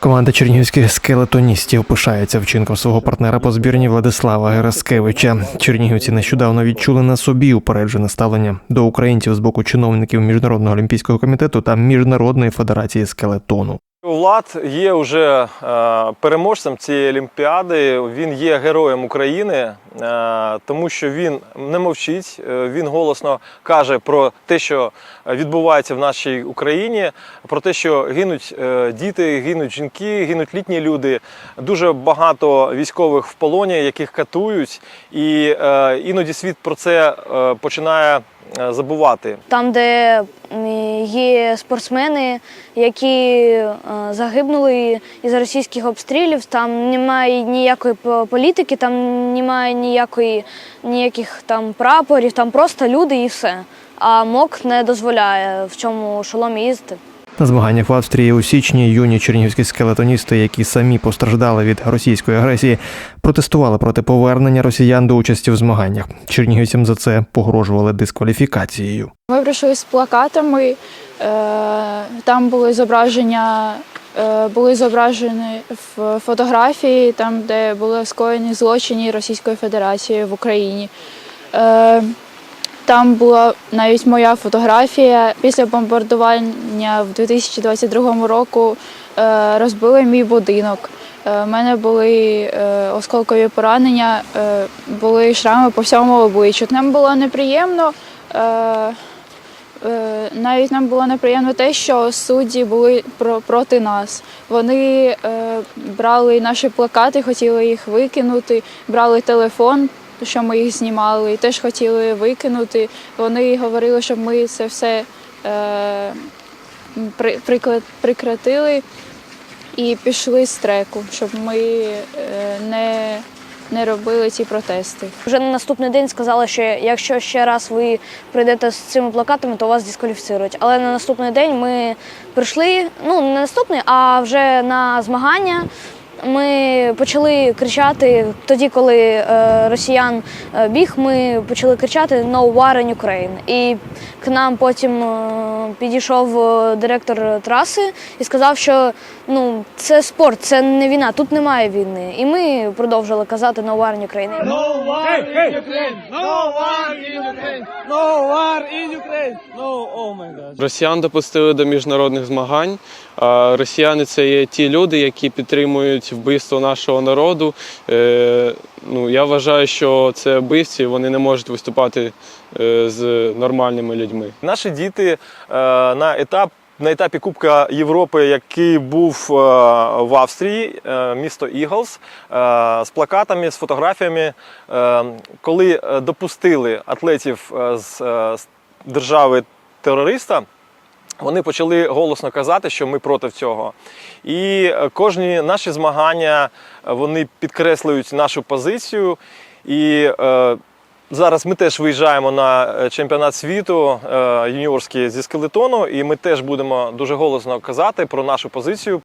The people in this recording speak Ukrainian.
Команда чернігівських скелетоністів пишається вчинком свого партнера по збірні Владислава Гераскевича. Чернігівці нещодавно відчули на собі упереджене ставлення до українців з боку чиновників Міжнародного олімпійського комітету та Міжнародної федерації скелетону. Влад є вже е, переможцем цієї олімпіади. Він є героєм України, е, тому що він не мовчить. е, Він голосно каже про те, що відбувається в нашій Україні, про те, що гинуть діти, гинуть жінки, гинуть літні люди. Дуже багато військових в полоні, яких катують, і іноді світ про це починає забувати. Там, де є спортсмени, які е, загибнули із російських обстрілів, там немає ніякої політики, там немає ніякої, ніяких там прапорів, там просто люди і все. А МОК не дозволяє в цьому шоломі їздити. На змаганнях в Австрії у січні юні чернігівські скелетоністи, які самі постраждали від російської агресії, протестували проти повернення росіян до участі в змаганнях. Чернігівцям за це погрожували дискваліфікацією. Ми прийшли з плакатами, е, там були зображення, е, були зображені ф- фотографії, там, де були скоєні злочини Російської Федерації в Україні. Е, Там була навіть моя фотографія. Після бомбардування в 2022 року е, розбили мій будинок. У мене були е, осколкові поранення, е, були шрами по всьому обличчю. Нам було неприємно. е, Е, Навіть нам було неприємно те, що судді були про- проти нас. Вони е, брали наші плакати, хотіли їх викинути, брали телефон, що ми їх знімали, і теж хотіли викинути. Вони говорили, щоб ми це все е, при- прикла- прекратили і пішли з треку, щоб ми е, не, не робили ці протести. Вже на наступний день сказали, що якщо ще раз ви прийдете з цими плакатами, то вас дискваліфіцирують. Але на наступний день ми прийшли, ну не наступний, а вже на змагання. Ми почали кричати тоді, коли е, росіян е, біг, ми почали кричати «No war in Ukraine». І к нам потім е, підійшов директор траси і сказав, що ну це спорт, це не війна, тут немає війни. І ми продовжили казати «No war in Ukraine». No war in Ukraine! No war in Ukraine! No war in Ukraine! No, oh my god. Росіян допустили до міжнародних змагань. А Росіяни це є ті люди, які підтримують вбивство нашого народу. Е, ну, я вважаю, що це вбивці, вони не можуть виступати е, з нормальними людьми. Наші діти е, на етап. На етапі Кубка Європи, який був в Австрії, місто Іглс, з плакатами, з фотографіями, коли допустили атлетів з держави терориста, вони почали голосно казати, що ми проти цього. І е, кожні наші змагання е, вони підкреслюють нашу позицію. І е, зараз ми теж виїжджаємо на е, чемпіонат світу е, юніорський зі скелетону, і ми теж будемо дуже голосно казати про нашу позицію.